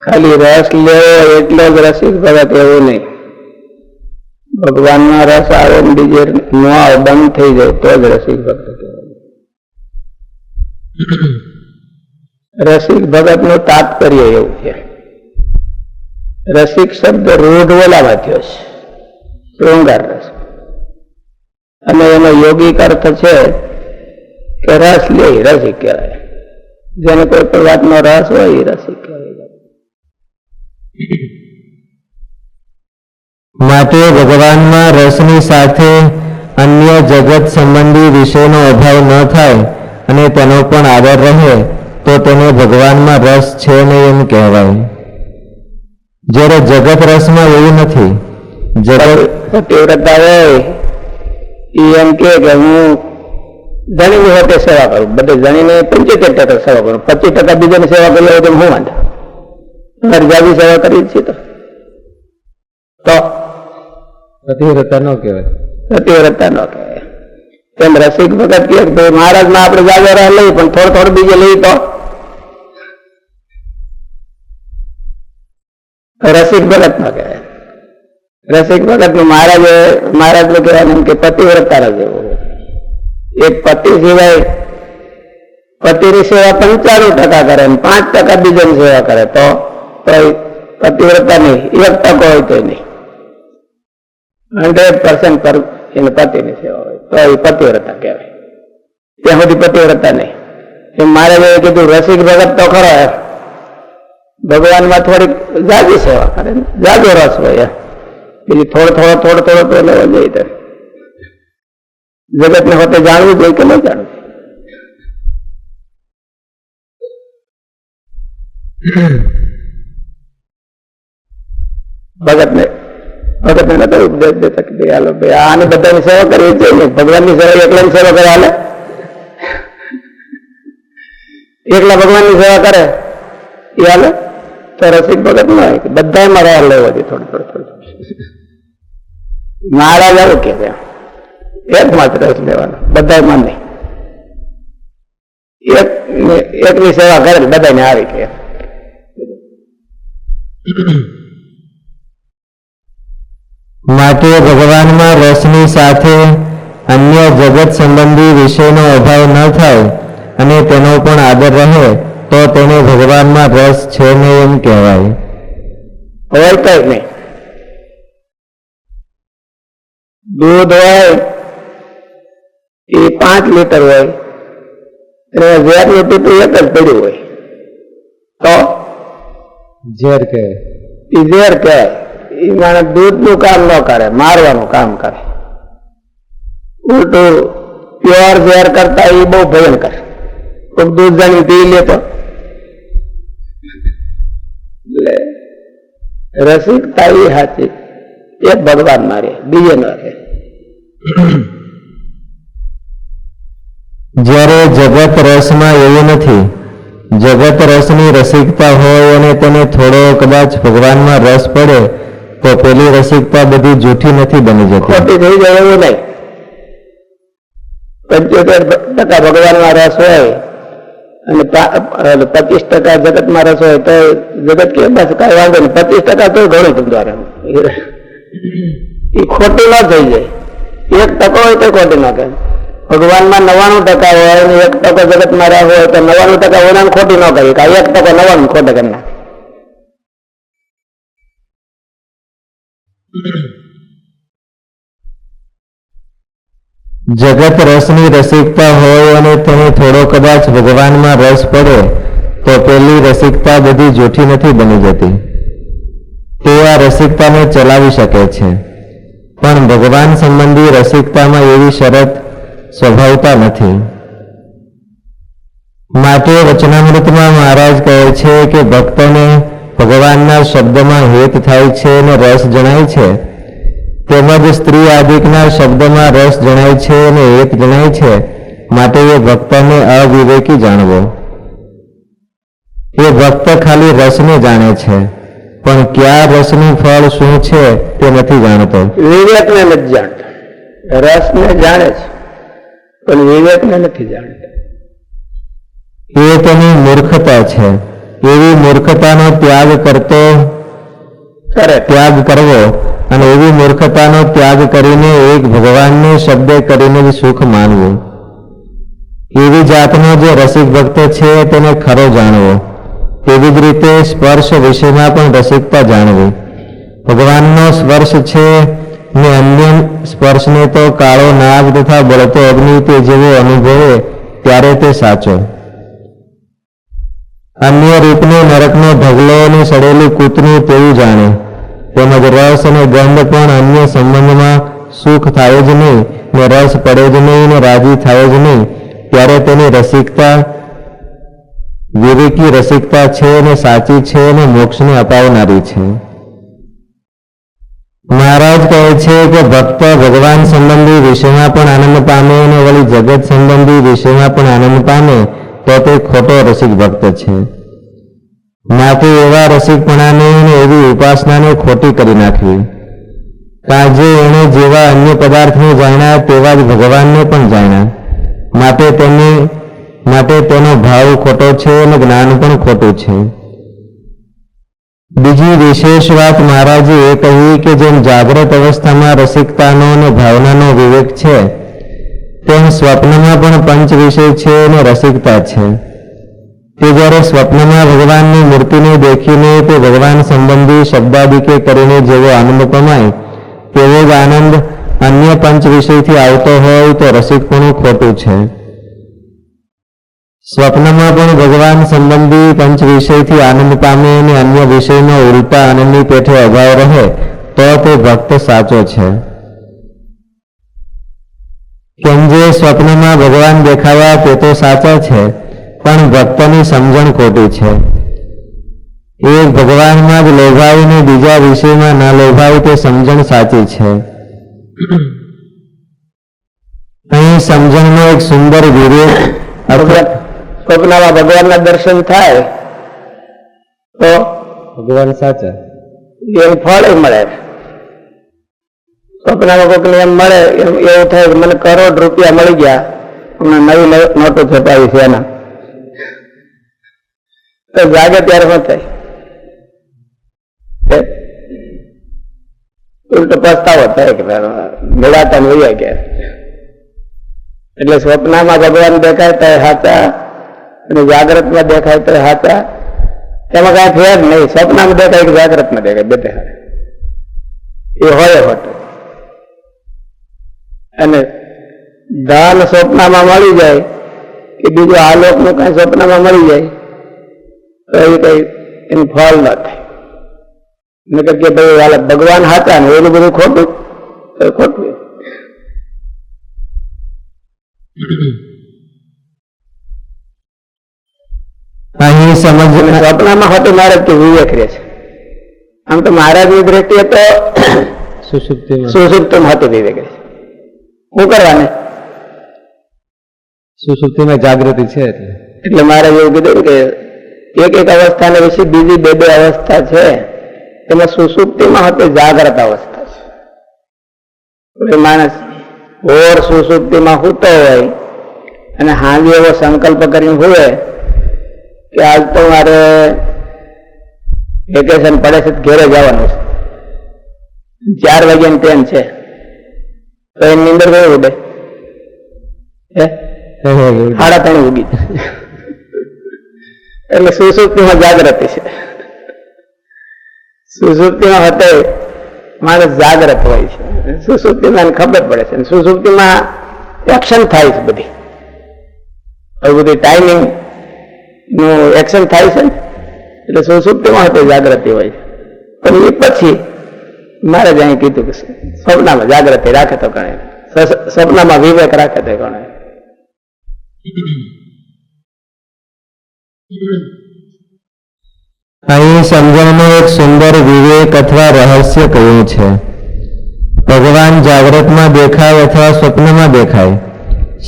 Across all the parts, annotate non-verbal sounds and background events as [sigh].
ખાલી રસ લેવો એટલો જ રસિક ભગત એવું નહીં. ભગવાનનો રસ આવે બીજે ન આવે, બંધ થઈ જાય, તો જ રસિક કહેવાય. રસિક ભગતનું તાત્પર્ય એવું છે. રસિક શબ્દ રૂઢ બોલાવા થયો છે. શૃંગાર રસ. અને એનો યોગિક અર્થ છે કે રસ લે, રસિક કહેવાય. જેને કોઈ પણ વાતનો રસ હોય એ રસિક [coughs] માટે ભગવાનમાં રસની સાથે અન્ય જગત સંબંધી વિષયનો અભાવ ન થાય અને તેનો પણ આદર રહે, તો તેને ભગવાનમાં રસ છે નહીં એમ કહેવાય. જ્યારે જગત રસમાં એવું નથી, જગત એમ કે હું ધણીની સાથે સેવા કરું, બધે ધણીને પંચોતેર ટકા સેવા કરું, પચીસ ટકા બીજાની સેવા કરી હોય તો હું વાંધો મારી જાજી સેવા કરી જ છે તો. તો પતિવ્રતા ન કહેવાય. પતિવ્રતા ન કહેવાય. એમ રસિક ભગત કહે કે ભાઈ મહારાજમાં આપણે જાજો રાહ લઈ પણ થોડું થોડું બીજે લઈ તો. રસિક ભગત ન કહેવાય. રસિક ભગતનું મહારાજે મહારાજનું કહેવાનું એમ કે પતિવ્રતા જ એવું એક પતિ સિવાય પતિની સેવા પંચાણું ટકા કરે અને પાંચ ટકા બીજાની સેવા કરે તો તો પતિવ્રતા નહીં એક તક હોય તો નહીં હંડ્રેડ પર્સન્ટ પર એને પતિની સેવા હોય. તો એ પતિવ્રતા કહેવાય. ત્યાં સુધી પતિવ્રતા નહીં. મહારાજે કીધું, રસિક ભગત તો ખરો ભગવાનમાં થોડીક જાજી સેવા કરે જાજો રસ હોય. બીજી થોડો થોડો થોડો થોડો તો લેવો જોઈએ તો જગતને હોતે જાણવું જોઈએ કે ન જાણવું ભગતને ભગતને નતો ઉપદેશ દેતા કે ભાઈ હાલો ભાઈ આને બધાની સેવા કરવી છે જોઈએ. ભગવાનની સેવા એકલાની સેવા કરે, હાલે? એકલા ભગવાનની સેવા કરે? એ હાલે? તો રસિક ભગત ન હોય બધા બધામાં રહેવા લેવો જોઈએ થોડું થોડું થોડું. મારા આવું કે છે. એક માત્ર રસ લેવાનો બધામાં નહીં. એક એકની સેવા કરે બધાને આવી કે. માટે ભગવાનમાં રસની સાથે અન્ય જગત સંબંધી વિષયનો અભાવ ન થાય અને તેનો પણ આદર રહે તો તેને ભગવાનમાં રસ છે ને એમ કહેવાય. નહીં. દૂધ હોય એ પાંચ લીટર હોય અને ઝેરનું ટીપું એક જ પડ્યું હોય. તો? ઝેર કહે એ ઝેર કહેવાય. એ માણસ દૂધનું કામ ન કરે, મારવાનું કામ કરે. ઉલટું પ્યોર ઝેર કરતા એ બહુ ભયંકર. કોઈક દૂધ જાણી પી લે તો. રસિકતા એ સાચી એ ભગવાન મારે, બીજે ન રહે. જ્યારે જગત રસમાં એવું નથી, જગત રસની રસિકતા હોય અને તેને થોડો કદાચ ભગવાનમાં રસ પડે તો પેલી રસિકતા બધી જૂઠી નથી બની જતી. ખોટી થઈ જાય એવું નહીં. પંચોતેર ટકા ભગવાનમાં રસ હોય અને પચીસ ટકા જગતમાં રસ હોય તો જગત કે બસ કઈ વાંધો નહીં. પચીસ ટકા તો ઘણું તમારે. એ ખોટી ના થઈ જાય. એક ટકો હોય તો ખોટી ના કહે ભગવાનમાં નવાણું ટકા હોય અને એક ટકો જગતમાં રસ હોય તો નવાણું ટકા ઓનાને ખોટી ન કરી એક ટકો નવાણું ખોટે કરી નાખે. જગત રસની રસિકતા હોય અને તેને થોડો કદાચ ભગવાનમાં રસ પડે, તો પેલી રસિકતા બધી જૂઠી નથી બની જતી. તે આ રસિકતાને ચલાવી શકે છે. પણ ભગવાન સંબંધી રસિકતામાં એવી શરત સ્વભાવતા નથી. માટે વચનામૃતમાં મહારાજ કહે છે કે ભક્તોને ભગવાનના શબ્દમાં હેત થાય છે અને રસ જણાય છે? તેમજ સ્ત્રી આદિકના શબ્દમાં રસ જણાય છે અને હેત જણાય છે? માટે એ ભક્તને અવિવેકી જાણવો. એ ભક્ત ખાલી રસને જાણે છે પણ કયા રસનું ફળ શું છે તે નથી જાણતો. વિવેકને નથી રસ રસને જાણે છે પણ વિવેકને નથી જાણતો. એ તેની મૂર્ખતા છે. એવી મૂર્ખતાનો ત્યાગ કરતો ત્યાગ કરવો અને એવી મૂર્ખતાનો ત્યાગ કરીને એક ભગવાનને શબ્દ કરીને જ સુખ માનવું. એવી જાતનો જે રસિક ભક્ત છે તેને ખરો જાણવો. તેવી જ રીતે સ્પર્શ વિષયમાં પણ રસિકતા જાણવી. ભગવાનનો સ્પર્શ છે ને અન્ય સ્પર્શને તો કાળો નાગ તથા બળતો અગ્નિ તે જેવો અનુભવે ત્યારે તે સાચો. અન્ય રીતને નરકનો ઢગલો અને સડેલું કૂતરું તેવું જાણે. તેમજ રસ અને ગંધ પણ અન્ય સંબંધમાં સુખ થાય જ નહીં ને રસ પડે જ નહીં ને રાજી થાય જ નહીં. ત્યારે તેની રસિકતા, વિવેકી રસિકતા છે અને સાચી છે અને મોક્ષને અપાવનારી છે. મહારાજ કહે છે કે ભક્ત ભગવાન સંબંધી વિષયમાં પણ આનંદ પામે અને વળી જગત સંબંધી વિષયમાં પણ આનંદ પામે. તો તે ખોટો રસિક ભક્ત છે. માટે એવા રસિકપણાને અને એવી ઉપાસનાને ખોટી કરી નાખવી. કાજે એણે જેવા અન્ય પદાર્થને જાણ્યા તેવા જ ભગવાનને પણ જાણ્યા. માટે તેની, માટે તેનો ભાવ ખોટો છે અને જ્ઞાન પણ ખોટું છે. બીજી વિશેષ વાત મહારાજે એ કહી કે જેમ જાગ્રત અવસ્થામાં રસિકતાનો અને ભાવનાનો વિવેક છે તેમ સ્વપ્નમાં પણ પંચ વિષય છે અને રસિકતા છે. તે જ્યારે સ્વપ્નમાં ભગવાનની મૂર્તિને દેખીને તે ભગવાન સંબંધી શબ્દાદિકે કરીને જેવો આનંદ કમાય, તેવો જ આનંદ અન્ય પંચ વિષયથી આવતો હોય તો રસિકપણું ખોટું છે. સ્વપ્નમાં પણ ભગવાન સંબંધી પંચ વિષયથી આનંદ પામે અને અન્ય વિષયનો ઉલટા આનંદની પેઠે અભાવ રહે, તો તે ભક્ત સાચો છે. કેમ જે સ્વપ્નમાં ભગવાન દેખાયા તે તો સાચા છે પણ ભક્તની સમજણ ખોટી છે. એ ભગવાનમાં જ લોભાવીને બીજા વિષયમાં ન લોભાવી તે સમજણ સાચી છે. અહીં સમજણનો એક સુંદર વિવેક સ્વપ્નમાં ભગવાનના દર્શન થાય તો ભગવાન સાચા. એ ફળ મળે. સ્વપ્નમાં કોઈકને એમ મળે એવું થાય કે મને કરોડ રૂપિયા મળી ગયા હમણાં નવી નોટો છપાવી છે એના. તો જાગે ત્યારે શું થાય? ઉલટો પસ્તાવો થાય કે મેળાતા ને કે એટલે સ્વપ્નમાં ભગવાન દેખાય તો હાચા અને જાગ્રતમાં દેખાય તો હાચા એમાં કાંઈ ફેર નહીં. સ્વપ્નમાં દેખાય કે જાગ્રતમાં દેખાય બે હારે એ હોય હોતું. અને ધન સ્વપ્નમાં મળી જાય કે બીજું આલોકનું કઈ સ્વપ્નમાં મળી જાય તો એ કઈ એનું ફળ ન થાય. નકર કે ભાઈ હાલ ભગવાન હતા ને એનું બધું ખોટું તો ખોટું અહીં સમજ અને સ્વપ્નમાં હોતું મહારાજ કે વિવેક રહે છે. આમ તો મહારાજની દ્રષ્ટિએ તો સુસુપ્ત સુસુપ્તમ હતું વિવેક રહે છે. શું કરવાની સુષુપ્તિમાં જાગૃતિ છે એટલે? મારે એવું કીધું કે એક એક અવસ્થાને વિશે બીજી બે બે અવસ્થા છે એમાં સુસુપ્તિમાં હતી જાગ્રત અવસ્થા છે. માણસ ઓર સુસુપ્તિમાં હોતો હોય અને હાંગી એવો સંકલ્પ કરીને હોય કે આજ તો મારે વેકેશન પડે છે ઘેરે જવાનું છે. ચાર વાગ્યાની ટ્રેન છે. તો એની અંદર કઈ ઉડે. સાડા ત્રણ ઉગી. એટલે સુસુપ્તિમાં જાગૃતિ છે. સુસુપ્તિમાં હતે માણસ જાગ્રત હોય છે. સુસુપ્તિમાં ખબર પડે છે. સુસુપ્તિમાં એક્શન થાય છે બધી. હવે બધી ટાઈમિંગનું એક્શન થાય છે ને? એટલે સુસુપ્તિમાં હતે જાગૃતિ હોય છે. પણ એ પછી મારે જ અહીં કીધું કે સ્વપ્નમાં જાગૃતિ રાખે તો ગણે. સ્વપ્નમાં વિવેક રાખે તો ગણે. અહીં સમજણનો એક સુંદર વિવેક અથવા રહસ્ય કહ્યું છે. ભગવાન જાગ્રતમાં દેખાય અથવા સ્વપ્નમાં દેખાય.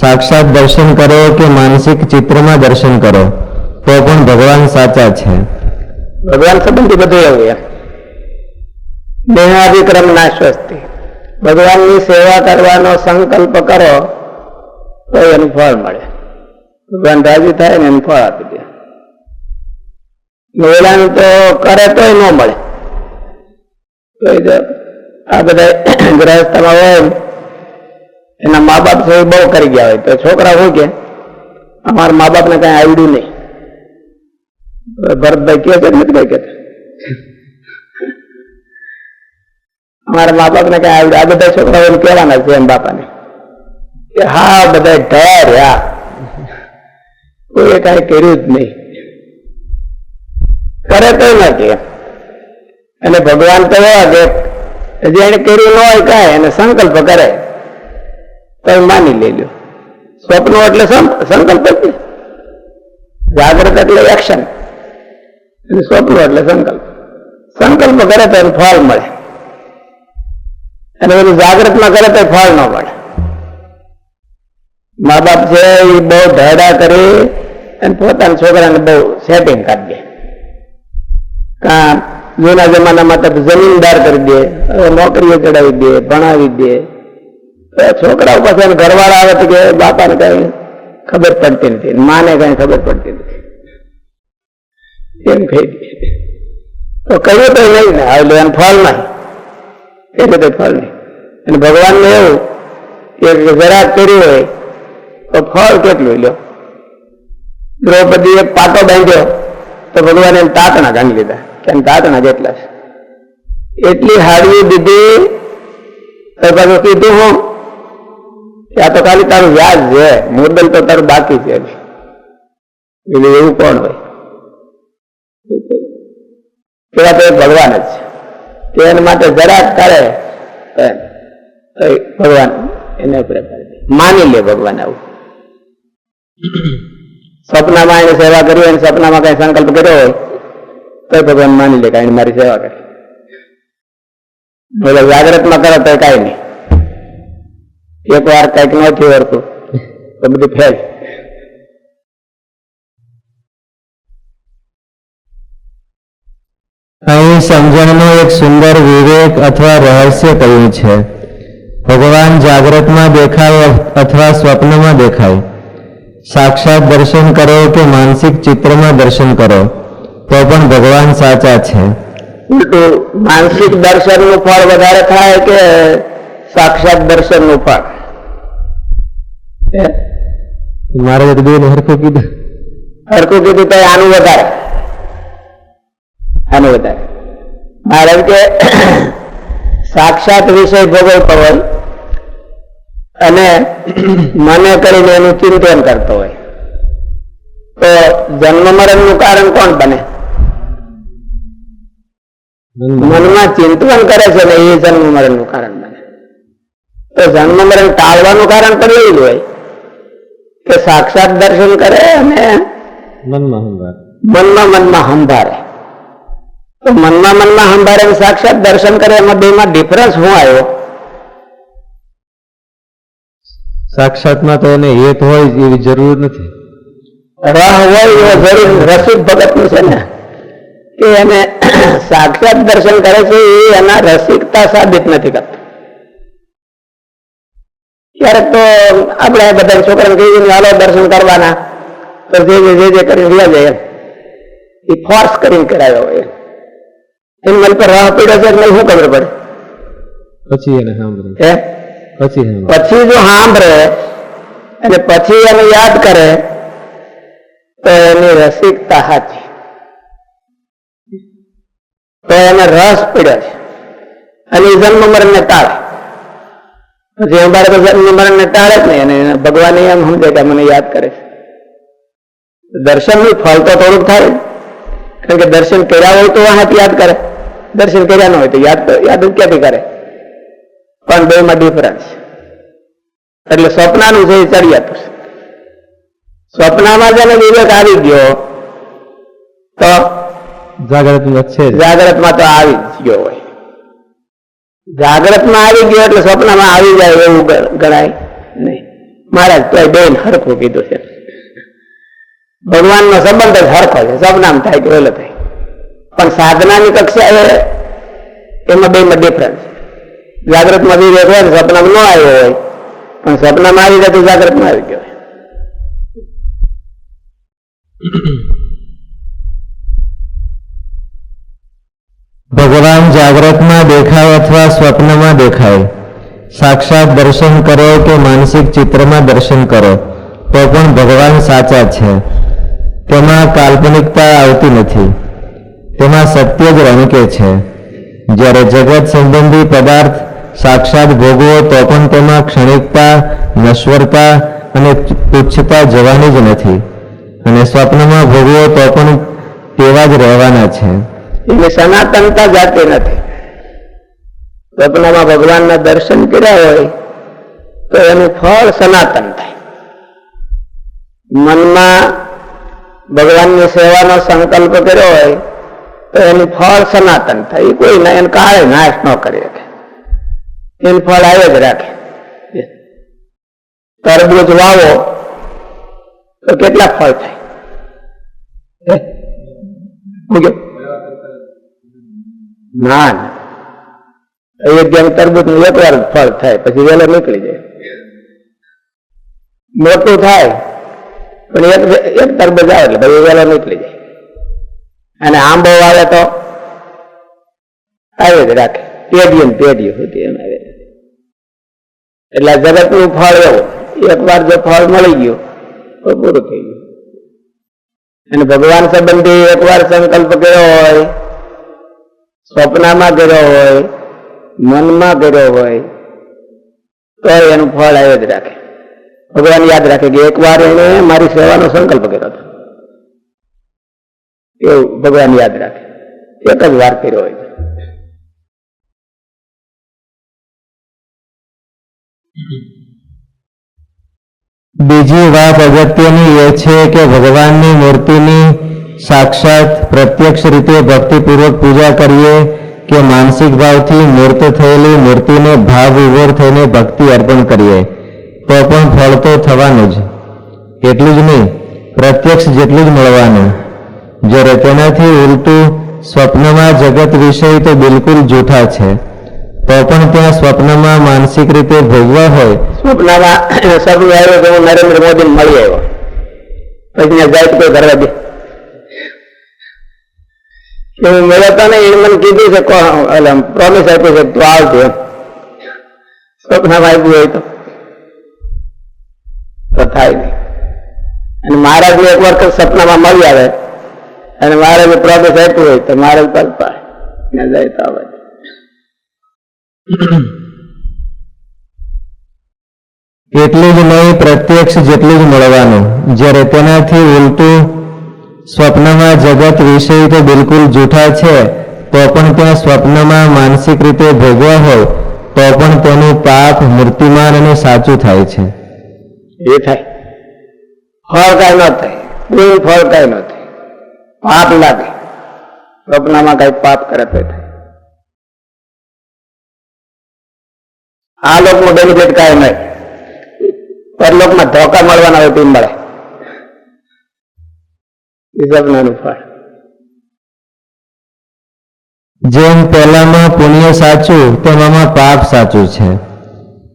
સાક્ષાત દર્શન કરો કે માનસિક ચિત્રમાં દર્શન કરો તો પણ ભગવાન સાચા છે. ભગવાન સંબંધી બધું એવું એમ દેહાભિક્રમ ના સ્વસ્તિ. ભગવાનની સેવા કરવાનો સંકલ્પ કરો, તો એનું ફળ મળે. ભગવાન રાજી થાય ને એનું ફળ આપી દે. મહિલાનું તો કરે તોય ન મળે. આ બધા ગ્રહસ્થમાં હોય એના મા બાપ છે બહુ કરી ગયા હોય. તો છોકરા શું કે? અમારા મા બાપને કઈ આવડ્યું નહીં. ભરતભાઈ કે છે કે નથી કઈ કહેતા અમારા મા બાપને કઈ આવડે આ બધા છોકરાઓ કહેવાના છે એમ બાપાને. કે હા, બધા ઢળ્યા કોઈએ કઈ કર્યું જ નહીં. કરે તો ન કે. અને ભગવાન તો એવા કે હજી એને કર્યું ન હોય કાંઈ અને સંકલ્પ કરે. તો માની લેજો સ્વપ્નો એટલે સંકલ્પ જાગ્રત એટલે એક્શન સ્વપ્નો એટલે સંકલ્પ. સંકલ્પ કરે તો એનું ફળ મળે. અને એની જાગૃતમાં કરે તો ફળ ન પડે મા બાપ છે એ બહુ ઢેડા કરી અને પોતાના છોકરાને બહુ સેટિંગ કરી દે. કા જૂના જમાનામાં તો જમીનદાર કરી દે નોકરીઓ ચડાવી દે, ભણાવી દે. છોકરાઓ પાસે ઘરવાળા આવે તો કે બાપાને કઈ ખબર પડતી નથી. માને કઈ ખબર પડતી નથી. એમ કહી દે. તો કહ્યું તો નહીં ને આવેલું એને ફળ નહીં. એ બધે ફળ નહીં. અને ભગવાનને એવું કે જરાક કર્યું હોય, તો ફળ કેટલું લ્યો? દ્રૌપદી એક પાટો બાંધ્યો, તો ભગવાને એમ તાતણા ગાંધી લીધા, કે તાતણા જેટલા છે. એટલી હાડવી દીધી, તો કીધું હું, કે આ તો ખાલી તારું વ્યાજ છે, મુદ્દલ તો તારું બાકી છે. એટલે એવું કોણ હોય? પેલા તો ભગવાન જ છે. એના માટે જરાક કરે ભગવાન એને. માની લે ભગવાન આવું. સપનામાં એને સેવા કરી હોય સપનામાં કઈ સંકલ્પ કર્યો હોય તો ભગવાન માની લે કે મારી સેવા કરે. બોલે, જાગ્રતમાં કરો તો કાંઈ નહીં. એક વાર કંઈક નથી વર્તું, તો બધું ફેલ. અહીં સમજણનું એક સુંદર વિવેક અથવા રહસ્ય કહ્યું છે ભગવાન જાગ્રતમાં દેખાય અથવા સ્વપ્નમાં દેખાય સાક્ષાત દર્શન કરો કે માનસિક ચિત્રમાં દર્શન કરો તો પણ ભગવાન સાચા છે ઉલટું માનસિક દર્શનનું ફળ વધારે થાય કે સાક્ષાત દર્શનનું ફળ હે? મારે તો બે હરખું કીધું હરખું કીધું તો આનું વધારે આનું વધારે કારણ કે સાક્ષાત વિષય ભોગવતો હોય અને મને કરીને એનું ચિંતન કરતો હોય. તો જન્મ મરણનું કારણ કોણ બને? મનમાં ચિંતન કરે છે ને એ જન્મ મરણનું કારણ બને. તો જન્મ મરણ ટાળવાનું કારણ પણ એવું જ હોય કે સાક્ષાત દર્શન કરે અને મનમાં મનમાં સંભાળે. તો મનમાં મનમાં સંભાળે સાક્ષાત દર્શન કરે એમાં બેમાં ડિફરન્સ શું આવ્યો? સાક્ષાતમાં તો એને હેત હોય એવી જરૂર નથી. રાહ હોય એવો જરૂર રસિક ભગતનું છે ને કે એને [clears throat] સાક્ષાત દર્શન કરે છે એ એના રસિકતા સાબિત નથી કરતો. ક્યારેક તો આપણે બધા છોકરાને કહીએ હાલો દર્શન કરવાના તો જે જે જે જે કરીને રહ્યા જાય એ ફોર્સ કરીને કરાયો હોય એમ મન પર રાહ પડ્યો છે એટલે શું ખબર પડે? પછી એને સાંભળે હે? પછી પછી જો સાંભળે અને પછી એને યાદ કરે તો એની રસિકતા સાચી. તો એને રસ પડ્યો છે. અને જન્મ મરણ ને ટાળે. પછી અમારે તો જન્મ મરણ ને ટાળે જ નહીં અને એને ભગવાન એમ સમજે કે મને યાદ કરે છે. દર્શનનું ફળ તો થોડુંક થાય. કારણ કે દર્શન કર્યા હોય તો વાહ યાદ કરે. દર્શન કર્યા ન હોય તો યાદ તો યાદ ક્યાંથી કરે? પણ બે માં ડિફરન્સ એટલે સ્વપ્નાનું છે એ ચડિયાતું છે. સ્વપ્નમાં જેને વિવેક આવી ગયો તો જાગ્રત છે જાગ્રતમાં તો આવી જ ગયો હોય. જાગ્રતમાં આવી ગયો એટલે સ્વપ્નમાં આવી જાય એવું ગણાય નહીં. મહારાજ તો બેન હરખું કીધું છે. ભગવાનનો સંબંધ જ હરખો છે. સ્વપ્નામ થાય કે ઓલો થાય. પણ સાધનાની કક્ષાએ એમાં બેમાં ડિફરન્સ જાગ્રતમાં વિવેક હોય સપનામાં ન આવ્યો હોય, પણ સપનામાં આવી જાય તો જાગ્રતમાં આવી ગયો ભગવાન જાગ્રતમાં દેખાય અથવા સ્વપ્નમાં દેખાય. સાક્ષાત દર્શન કરો કે માનસિક ચિત્રમાં દર્શન કરો, તો પણ ભગવાન સાચા છે. તેમાં કાલ્પનિકતા આવતી નથી. તેમાં સત્ય જ રણકે છે. જ્યારે જગત સંબંધી પદાર્થ સાક્ષાત ભોગવો, તો પણ તેમાં ક્ષણિકતા, નશ્વરતા અને તુચ્છતા જવાની જ નથી. અને સ્વપ્નમાં ભોગવો, તો પણ તેવા જ રહેવાના છે. એટલે સનાતનતા જાતે નથી. સ્વપ્નમાં ભગવાનના દર્શન કર્યા હોય, તો એનું ફળ સનાતન થાય. મનમાં ભગવાનની સેવાનો સંકલ્પ કર્યો હોય તો એનું ફળ સનાતન થાય. કોઈ ના એને કાળે નાશ ન કરી શકે એનું ફળ આવે જ રાખે. તરબૂજ વાવો તો કેટલા ફળ થાય. મૂક્યો? ના ના. જેમ તરબૂજનું એક વાર ફળ થાય, પછી વેલો નીકળી જાય. મોટું થાય, પણ એક એક તરબૂચ આવે એટલે પછી વેલો નીકળી જાય. અને આંબો વાવે તો આવે જ રાખે. પેઢીઓ ને પેઢીઓ સુધી એમ આવે. એટલે જગતનું ફળ એવું. એક વાર જો ફળ મળી ગયું, તો પૂરું થઈ ગયું. અને ભગવાન સંબંધી એકવાર સંકલ્પ કર્યો હોય, સ્વપ્નમાં કર્યો હોય, મનમાં કર્યો હોય, તો એનું ફળ આવે જ રાખે. ભગવાન યાદ રાખે કે એકવાર એને મારી સેવાનો સંકલ્પ કર્યો હતો. એવું ભગવાન યાદ રાખે. એક જ વાર કર્યો હોય બીજી વાત અગત્યની એ છે કે ભગવાનની મૂર્તિની સાક્ષાત પ્રત્યક્ષ રીતે ભક્તિપૂર્વક પૂજા કરીએ કે માનસિક ભાવથી મૂર્ત થયેલી મૂર્તિને ભાવ વિભોર થઈને ભક્તિ અર્પણ કરીએ, તો પણ ફળ તો થવાનું જ. એટલું જ નહીં, પ્રત્યક્ષ જેટલું જ મળવાનું. જ્યારે તેનાથી ઉલટું સ્વપ્નમાં જગત વિષય તો બિલકુલ જૂઠા છે, તો પણ ત્યાં સ્વપ્નમાં માનસિક રીતે ભોગવા હોય. સ્વપ્નમાં સ્વપ્ન આવ્યો કે હું નરેન્દ્ર મોદી મળી આવ્યો. પછી જાય કોઈ કરવા દે હું મળ્યો ને એ મને કીધું છે પ્રોમિસ આપ્યું છે, તું આવજો સ્વપ્નમાં આપ્યું હોય તો. તો થાય નહીં. અને મહારાજ એક વખત સપનામાં મળી આવે. અને મારે મહારાજે પ્રોમિસ આપ્યું હોય તો મારે કલ્પા ને જાય તો આવે. એટલું જ નહીં પ્રત્યક્ષ જેટલું જ મળવાનું. જ્યારે તેનાથી ઉલટું સ્વપ્નમાં જગત વિષય તો બિલકુલ જૂઠા છે તો પણ ત્યાં સ્વપ્નમાં માનસિક રીતે ભોગવા હોય તો પણ તેનું પાપ મૂર્તિમાન અને સાચું થાય છે. એ થાય. ફળ કાંઈ ન થાય. કોઈ ફળ કાંઈ ન થાય. પાપ લાગે. સ્વપ્નમાં કઈ પાપ કરે તો આ લોકમાં બેનિફિટ કાંઈ નહીં. પરલોકમાં ધોકા મળવાના હોય તે મળે. ફળ. જેમ પહેલામાં પુણ્ય સાચું તેમ આમાં પાપ સાચું છે.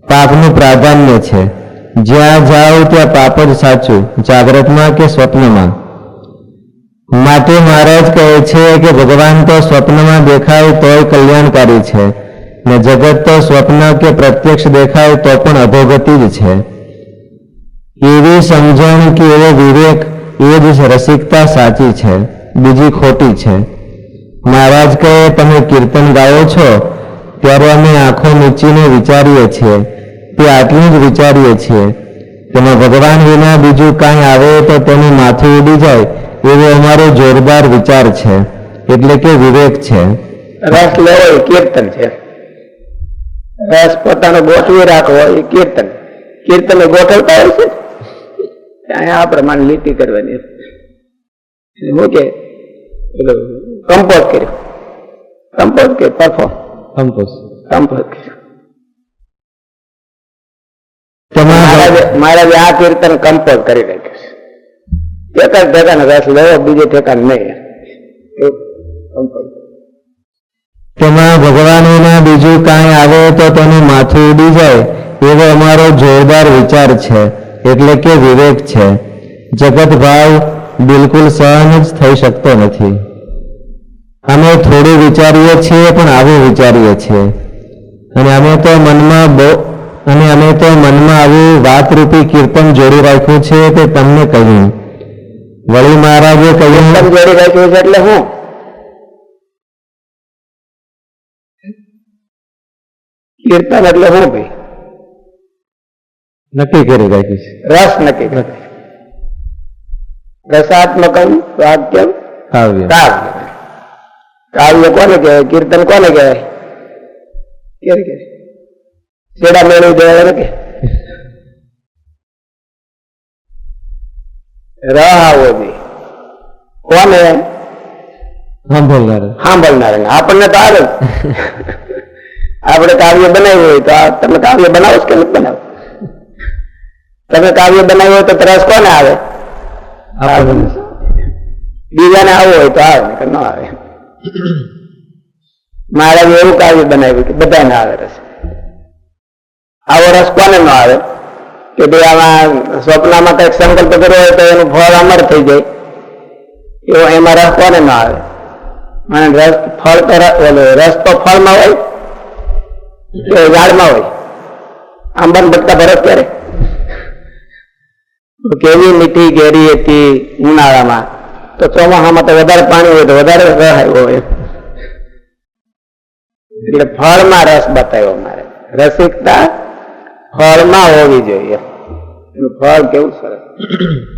પાપનું પ્રાધાન્ય છે. જ્યાં જાઓ ત્યાં પાપ જ સાચું, જાગ્રતમાં કે સ્વપ્નમાં? માટે મહારાજ કહે છે કે ભગવાન તો સ્વપ્નમાં દેખાય તોય કલ્યાણકારી છે. ને જગત તો સ્વપ્ન કે પ્રત્યક્ષ દેખાય તો પણ અધોગતિ જ છે. એવી સમજણ કે એવો વિવેક એ જ રસિકતા સાચી છે, બીજી ખોટી છે. મહારાજ કહે, તમે કીર્તન ગાઓ છો? ત્યારે અમે આંખો નીચીને વિચારીએ છીએ. તે આટલું જ વિચારીએ છીએ. તેમાં ભગવાન વિના બીજું કાંઈ આવે તો તેનું માથું ઉડી જાય. એવો અમારો જોરદાર વિચાર છે એટલે કે વિવેક છે. રસ લેવો એ કીર્તન છે. રસ પોતાનો ગોઠવી રાખવો એ કીર્તન. કીર્તન ગોઠવતા હોય છે? ત્યાં આ પ્રમાણે લીટી કરવાની. હું કે કમ્પોઝ કર્યો. કમ્પોઝ કે પરફોર્મ કમ્પોઝ કમ્પોઝ કર્યો. મહારાજે મહારાજે આ કીર્તન કમ્પોઝ કરી રાખ્યું છે. એક જ ઠેકાને રસ લેવો, બીજે ઠેકાને નહીં. તેમાં ભગવાન વિના બીજું કાંઈ આવે તો તેનું માથું ઉડી જાય, એવો અમારો જોરદાર વિચાર છે, એટલે કે વિવેક છે. જગત ભાવ બિલકુલ સહન જ થઈ શકતો નથી. અમે થોડું વિચારીએ છીએ, પણ આવું વિચારીએ છીએ. અને અમે તો મનમાં બહુ અને અમે તો મનમાં આવું વાતરૂપી કીર્તન જોડી રાખ્યું છે, તે તમને કહ્યું. વળી મહારાજે કહ્યું જોડી રાખ્યું છે એટલે હું? કીર્તન એટલે હું ભાઈ? નક્કી કરી રાખ્યું છે. રસ નક્કી કરે. રસાત્મકમ વાક્યમ કાવ્ય કાવ્ય કાવ્ય કોને કહેવાય? કીર્તન કોને કહેવાય? કે છેડા મેળવી દેવાય નથી કે? રહ આવો જોઈએ કોને? સાંભળનાર. સાંભળનાર આપણને તો આવે. આપણે કાવ્ય બનાવ્યું હોય તો આ તમે કાવ્ય બનાવો કે નથી બનાવો? તમે કાવ્ય બનાવ્યું હોય તો ત્રાસ કોને આવે? બીજાને આવો હોય તો આવે કે ન આવે. મહારાજે એવું કાવ્ય બનાવ્યું કે બધાને આવે રસ. આવો રસ કોને ન આવે? કે ભાઈ આમાં સ્વપ્નમાં કંઈક સંકલ્પ કર્યો હોય તો એનું ફળ અમર થઈ જાય. એવો એમાં રસ કોને ન આવે? અને રસ ફળ તો રસ તો ફળમાં હોય કે ઝાડમાં હોય. આંબાને બટકા ભરત ક્યારે? કેવી મીઠી કેરી હતી ઉનાળામાં. તો ચોમાસામાં તો વધારે પાણી હોય તો વધારે રસ આવ્યો હોય. એટલે ફળમાં રસ બતાવ્યો મારે. રસિકતા ફળમાં હોવી જોઈએ. એનું ફળ કેવું સરસ?